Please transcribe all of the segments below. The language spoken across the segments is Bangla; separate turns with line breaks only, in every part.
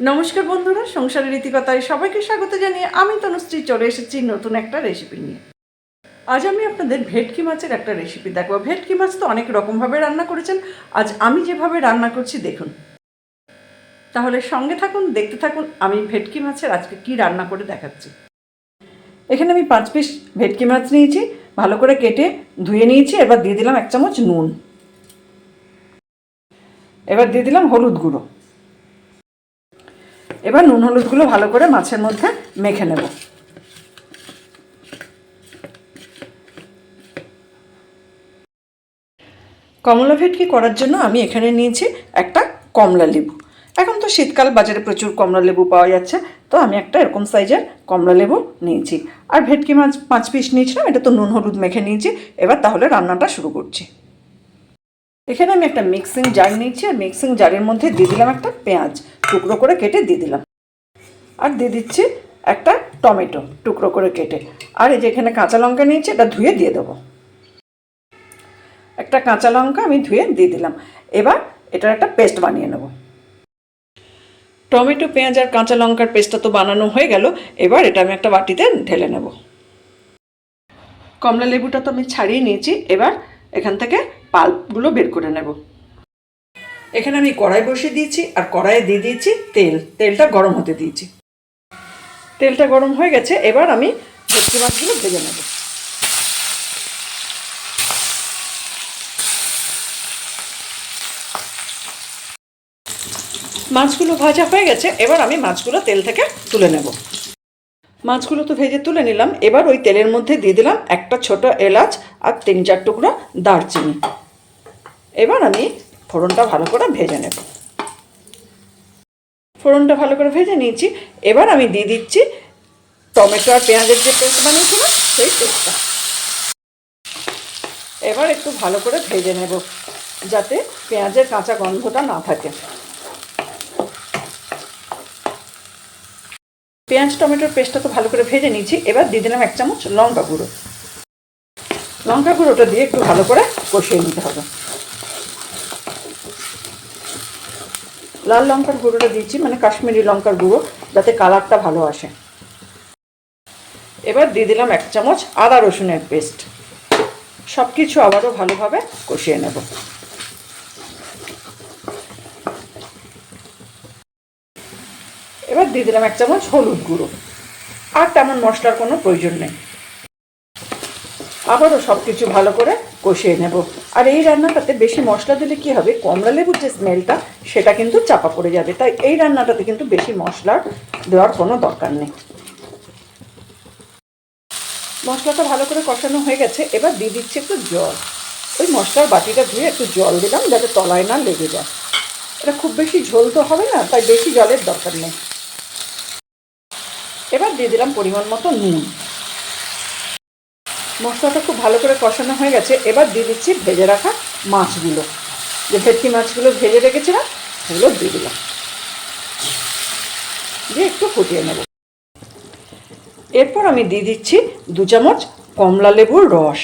নমস্কার বন্ধুরা, সংসারের রীতিকতায় সবাইকে স্বাগত জানিয়ে আমি তনুশ্রী চলে এসেছি নতুন একটা রেসিপি নিয়ে। আজ আমি আপনাদের ভেটকি মাছের একটা রেসিপি দেখব। ভেটকি মাছ তো অনেক রকমভাবে রান্না করেছেন। আজ আমি যেভাবে রান্না করছি, দেখুন। তাহলে সঙ্গে থাকুন, দেখতে থাকুন আমি ভেটকি মাছের আজকে কি রান্না করে দেখাচ্ছি। এখানে আমি পাঁচ পিস ভেটকি মাছ নিয়েছি, ভালো করে কেটে ধুয়ে নিয়েছি, এবার দিয়ে দিলাম এক চামচ নুন। এবার দিয়ে দিলাম হলুদ গুঁড়ো। এবার নুন হলুদগুলো ভালো করে মাছের মধ্যে মেখে নেব। কমলা ভেটকি করার জন্য আমি এখানে নিয়েছি একটা কমলা লেবু। এখন তো শীতকাল, বাজারে প্রচুর কমলা লেবু পাওয়া যাচ্ছে, তো আমি একটা এরকম সাইজের কমলা লেবু নিয়েছি। আর ভেটকি মাছ, পাঁচ পিস নিয়েছিলাম, এটা তো নুন হলুদ মেখে নিয়েছি, এবার তাহলে রান্নাটা শুরু করছি। এখানে আমি একটা মিক্সিং জার নিয়েছি, আর মিক্সিং জারের মধ্যে দিয়ে দিলাম একটা পেঁয়াজ। টুকরো করে কেটে দিয়ে দিলাম। আর দিয়ে দিচ্ছি একটা টমেটো, টুকরো করে কেটে। আর এই যে এখানে কাঁচা লঙ্কা নিয়েছি, এটা ধুয়ে দিয়ে দেবো। একটা কাঁচা লঙ্কা আমি ধুয়ে দিয়ে দিলাম। এবার এটার একটা পেস্ট বানিয়ে নেব। টমেটো, পেঁয়াজ আর কাঁচা লঙ্কার পেস্টটা তো বানানো হয়ে গেল। এবার এটা আমি একটা বাটিতে ঢেলে নেব। কমলা লেবুটা তো আমি ছাড়িয়ে নিয়েছি। এবার এখান থেকে পাল্পগুলো বের করে নেব। এখানে আমি কড়াই বসিয়ে দিয়েছি আর কড়াইয়ে দিয়ে দিয়েছি তেল। তেলটা গরম হতে দিয়েছি। তেলটা গরম হয়ে গেছে, এবার আমি ভেটকি মাছগুলো ভেজে নেব। মাছগুলো ভাজা হয়ে গেছে, এবার আমি মাছগুলো তেল থেকে তুলে নেব। মাছগুলো তো ভেজে তুলে নিলাম, এবার ওই তেলের মধ্যে দিয়ে দিলাম একটা ছোট এলাচ আর তিন চার টুকরো দারচিনি। এবার আমি ফোড়নটা ভালো করে ভেজে নেব। ফোড়নটা ভালো করে ভেজে নিয়েছি। এবার আমি দিয়ে দিচ্ছি টমেটো আর পেঁয়াজের যে পেস্ট বানিয়েছিলাম, সেই পেস্টটা। এবার একটু ভালো করে ভেজে নেব, যাতে পেঁয়াজের কাঁচা গন্ধটা না থাকে। পেঁয়াজ, টমেটোর পেস্টটা তো ভালো করে ভেজে নিয়েছি। এবার দিয়ে দিলাম এক চামচ লঙ্কা গুঁড়ো। লঙ্কা গুঁড়োটা দিয়ে একটু ভালো করে কষিয়ে নিতে হবে। লাল লঙ্কার গুঁড়োটা দিয়েছি মানে কাশ্মীরি লঙ্কার গুঁড়ো, যাতে কালারটা ভালো আসে। এবার দিয়ে দিলাম এক চামচ আদা রসুনের পেস্ট। সব কিছু আবারও ভালোভাবে কষিয়ে নেব। এবার দিয়ে দিলাম এক চামচ হলুদ গুঁড়ো। আর তেমন মশলার কোনো প্রয়োজন নেই। আবারও সব কিছু ভালো করে কষিয়ে নেব। আর এই রান্নাটাতে বেশি মশলা দিলে কি হবে? কমলা লেবুর যে স্মেলটা, সেটা কিন্তু চাপা পড়ে যাবে। তাই এই রান্নাটাতে কিন্তু বেশি মশলার দেওয়ার কোনো দরকার নেই। মশলাটা ভালো করে কষানো হয়ে গেছে। এবার দিয়ে দিচ্ছি একটু জল। ওই মশলার বাটিটা ধুয়ে একটু জল দিলাম যাতে তলায় না লেগে যায়। এটা খুব বেশি ঝোল তো হবে না, তাই বেশি জলের দরকার নেই। এবার দিয়ে দিলাম পরিমাণ মতো নুন। মশলাটা খুব ভালো করে কষানো হয়ে গেছে। এবার দিয়ে দিচ্ছি ভেজে রাখা মাছগুলো। যে ভেটকি মাছগুলো ভেজে রেখেছিলাম, সেগুলো দিয়ে দিলাম। দিয়ে একটু ফুটিয়ে নেব। এরপর আমি দিয়ে দিচ্ছি দু চামচ কমলা লেবুর রস।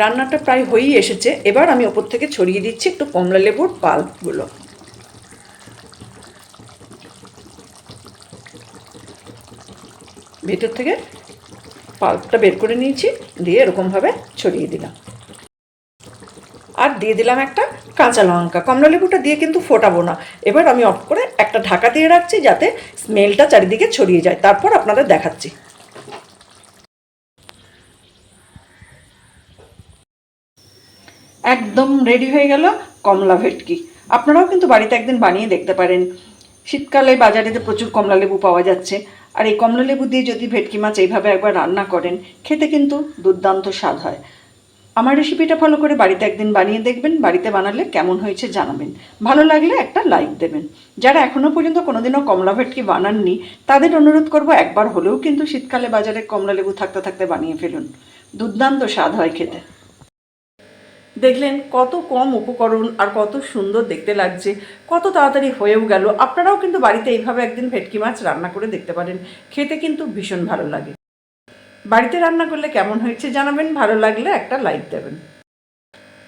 রান্নাটা প্রায় হয়েই এসেছে। এবার আমি ওপর থেকে ছড়িয়ে দিচ্ছি একটু কমলা লেবুর পাল্পগুলো। ভেতর থেকে পাল্পটা বের করে নিয়েছি, দিয়ে এরকমভাবে ছড়িয়ে দিলাম। আর দিয়ে দিলাম একটা কাঁচা লঙ্কা। কমলা লেবুটা দিয়ে কিন্তু ফোটাবো না। এবার আমি অফ করে একটা ঢাকা দিয়ে রাখছি যাতে স্মেলটা চারিদিকে ছড়িয়ে যায়। তারপর আপনাদের দেখাচ্ছি। একদম রেডি হয়ে গেল কমলা ভেটকি। আপনারাও কিন্তু বাড়িতে একদিন বানিয়ে দেখতে পারেন। শীতকালে বাজারেতে প্রচুর কমলা লেবু পাওয়া যাচ্ছে। আর এই কমলা লেবু দিয়ে যদি ভেটকি মাছ এইভাবে একবার রান্না করেন, খেতে কিন্তু দুর্দান্ত স্বাদ হয়। আমার রেসিপিটা ফলো করে বাড়িতে একদিন বানিয়ে দেখবেন, বাড়িতে বানালে কেমন হয়েছে জানাবেন। ভালো লাগলে একটা লাইক দেবেন। যারা এখনও পর্যন্ত কোনোদিনও কমলা ভেটকি বানাননি, তাদের অনুরোধ করব একবার হলেও কিন্তু শীতকালে বাজারে কমলা লেবু থাকতে থাকতে বানিয়ে ফেলুন। দুর্দান্ত স্বাদ হয় খেতে। দেখলেন কত কম উপকরণ আর কত সুন্দর দেখতে লাগছে, কত তাড়াতাড়ি হয়েও গেল। আপনারাও কিন্তু বাড়িতে এইভাবে একদিন ভেটকি মাছ রান্না করে দেখতে পারেন, খেতে কিন্তু ভীষণ ভালো লাগে। বাড়িতে রান্না করলে কেমন হয়েছে জানাবেন, ভালো লাগলে একটা লাইক দেবেন।